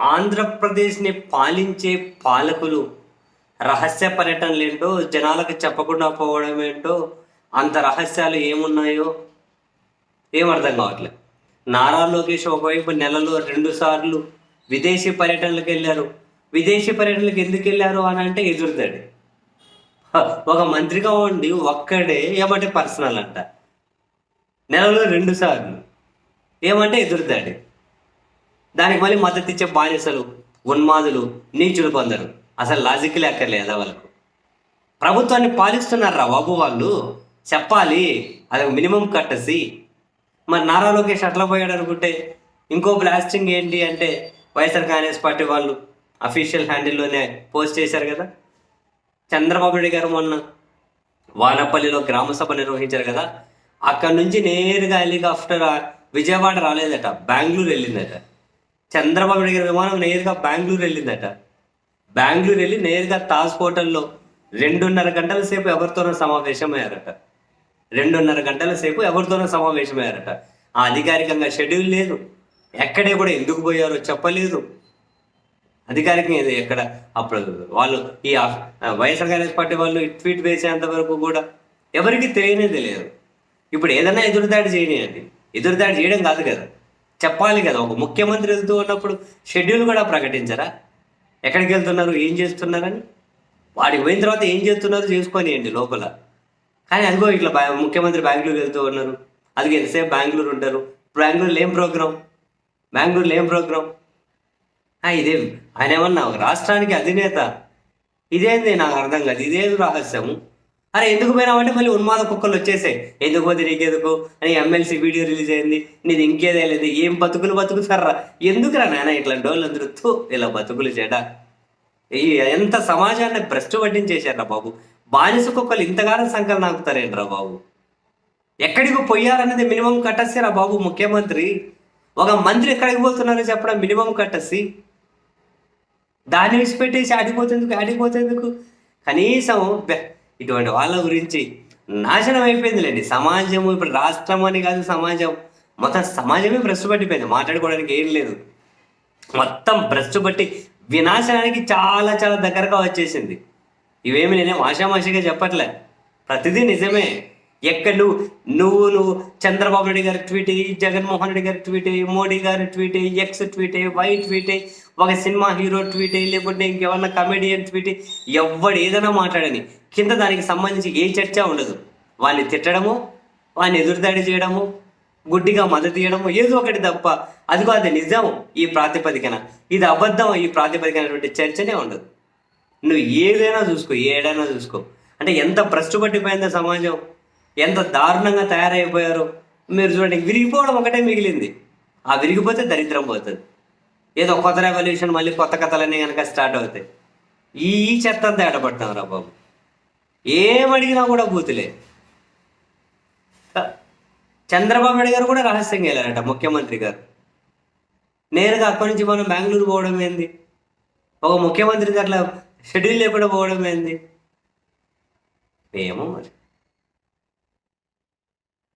ఆంధ్రప్రదేశ్ని పాలించే పాలకులు రహస్య పర్యటనలు ఏంటో జనాలకు చెప్పకుండా పోవడం ఏంటో అంత రహస్యాలు ఏమున్నాయో ఏమర్థం కావట్లేదు. నారా లోకేష్ ఒకవైపు నెలలో రెండు సార్లు విదేశీ పర్యటనలకు వెళ్ళారు. విదేశీ పర్యటనలకు ఎందుకు వెళ్ళారు అని అంటే ఎదురుతాడు ఒక మంత్రిగా ఉండి ఒక్కడే ఏమంటే పర్సనల్ అంట. నెలలో రెండు సార్లు. ఏమంటే ఎదురుతాడు దానికి మళ్ళీ మద్దతు ఇచ్చే బానిసలు ఉన్మాదులు నీచులు కొందరు. అసలు లాజిక్ లేక్కర్లేదు వాళ్ళకు ప్రభుత్వాన్ని పాలిస్తున్నారా బాబు వాళ్ళు? చెప్పాలి. అది మినిమం కట్టసి. మరి నారా లోకేష్ అట్లా పోయాడు అనుకుంటే ఇంకో బ్లాస్టింగ్ ఏంటి అంటే వైఎస్ఆర్ కాంగ్రెస్ పార్టీ వాళ్ళు అఫీషియల్ హ్యాండిల్లోనే పోస్ట్ చేశారు కదా. చంద్రబాబు నాయుడు గారు మొన్న వానపల్లిలో గ్రామ సభ నిర్వహించారు కదా. అక్కడ నుంచి నేరుగా హెలికాప్టర్ విజయవాడ రాలేదట బెంగళూరు వెళ్ళిందట. చంద్రబాబు నాయుడు గారి విమానం నేరుగా బెంగళూరు వెళ్ళిందట. బెంగళూరు వెళ్ళి నేరుగా తాజ్ హోటల్లో రెండున్నర గంటల సేపు ఎవరితోనో సమావేశమయ్యారట. రెండున్నర గంటల సేపు ఎవరితోనో సమావేశమయ్యారట. ఆ అధికారికంగా షెడ్యూల్ లేదు. ఎక్కడే కూడా ఎందుకు పోయారో చెప్పలేదు. అధికారికంగా ఎక్కడ అప్పుడు వాళ్ళు ఈ వైఎస్ఆర్ కాంగ్రెస్ పార్టీ వాళ్ళు ట్వీట్ వేసేంత వరకు కూడా ఎవరికి తెలియనే తెలియదు ఇప్పుడు ఏదైనా ఎదురుదాడి చేయనియండి. ఎదురుదాడి చేయడం కాదు కదా. చెప్పాలి కదా ఒక ముఖ్యమంత్రి వెళ్తూ ఉన్నప్పుడు షెడ్యూల్ కూడా ప్రకటించరా? ఎక్కడికి వెళ్తున్నారు ఏం చేస్తున్నారని? వాడికి పోయిన తర్వాత ఏం చేస్తున్నారు చేసుకోనియండి లోపల. కానీ అదిగో ఇట్లా ముఖ్యమంత్రి బెంగళూరు వెళ్తూ ఉన్నారు. అది ఎంతసేపు బెంగళూరు ఉంటారు? బెంగళూరులో ఏం ప్రోగ్రాం. బెంగళూరులో ఏం ప్రోగ్రాం. ఇదే ఆయన ఏమన్నా రాష్ట్రానికి అధినేత? ఇదేంది నాకు అర్థం కాదు. ఇదేది రహస్యము? అరే ఎందుకు పోయినావంటే మళ్ళీ ఉన్మాద కుక్కలు వచ్చేసాయి. ఎందుకు పోతే నీకెందుకు? అని ఎమ్మెల్సీ వీడియో రిలీజ్ అయింది. నీది ఇంకేదే లేదు ఏం బతుకులు బతుకుతారా? ఎందుకురా నాయన ఇట్లాంటి వాళ్ళు అందరూ తూ ఇలా బతుకులు చేట ఈ ఎంత సమాజాన్ని భ్రష్టు పట్టించేశారా బాబు? బానిస కుక్కలు ఇంతగానో సంకలనం ఆగుతారేంట్రా బాబు? ఎక్కడికి పోయారనేది మినిమం కట్టసిరా బాబు ముఖ్యమంత్రి? ఒక మంత్రి ఎక్కడికి పోతున్నారో చెప్పడం మినిమం కట్టసి. దాన్ని విడిచిపెట్టేసి ఆడిపోతేందుకు ఆడిపోతేందుకు కనీసం బె- ఇటువంటి వాళ్ళ గురించి నాశనం అయిపోయిందిలేండి. సమాజము ఇప్పుడు రాష్ట్రం అని కాదు సమాజం. మొత్తం సమాజమే భ్రష్టు పట్టిపోయింది. మాట్లాడుకోవడానికి ఏం లేదు. మొత్తం భ్రష్టు పట్టి వినాశనానికి చాలా చాలా దగ్గరగా వచ్చేసింది. ఇవేమి నేనేం ఆషామాషిగా చెప్పట్లే. ప్రతిదీ నిజమే. ఎక్కడ నువ్వు నువ్వు నువ్వు చంద్రబాబు నాయుడు గారి ట్వీట్ జగన్మోహన్ రెడ్డి గారి ట్వీట్ మోడీ గారి tweet X tweet Y tweet ఒక సినిమా హీరో ట్వీట్ లేకుంటే ఇంకెవరన్నా కమెడియన్ ట్వీట్ ఎవడు ఏదైనా మాట్లాడని కింద దానికి సంబంధించి ఏ చర్చ ఉండదు. వాళ్ళని తిట్టడము వాడిని ఎదురుదాడి చేయడము గుడ్డిగా మద్దతు ఇవ్వడము ఏదో ఒకటి తప్ప అదిగో అది నిజం ఈ ప్రాతిపదికన. ఇది అబద్ధం ఈ ప్రాతిపదికనటువంటి చర్చనే ఉండదు. నువ్వు ఏదైనా చూసుకో ఏడైనా చూసుకో. అంటే ఎంత భ్రష్టు పట్టిపోయిందో సమాజం ఎంత దారుణంగా తయారైపోయారో. మీరు చూడండి విరిగిపోవడం ఒకటే మిగిలింది. ఆ విరిగిపోతే దరిద్రం పోతుంది. ఏదో కొత్త రెవల్యూషన్ మళ్ళీ కొత్త కథలన్నీ కనుక స్టార్ట్ అవుతాయి. ఈ చెత్త అంతా ఎడబడతాం రా బాబు. ఏమడిగినా అడిగినా కూడా బూతులే. చంద్రబాబు నాయుడు గారు కూడా రహస్యంగా వెళ్ళారట ముఖ్యమంత్రి గారు. నేరుగా అక్కడి నుంచి మనం బెంగళూరు పోవడం ఏంది? ఒక ముఖ్యమంత్రికి అట్లా షెడ్యూల్ లేకుండా పోవడం ఏంది? ఏమో మరి.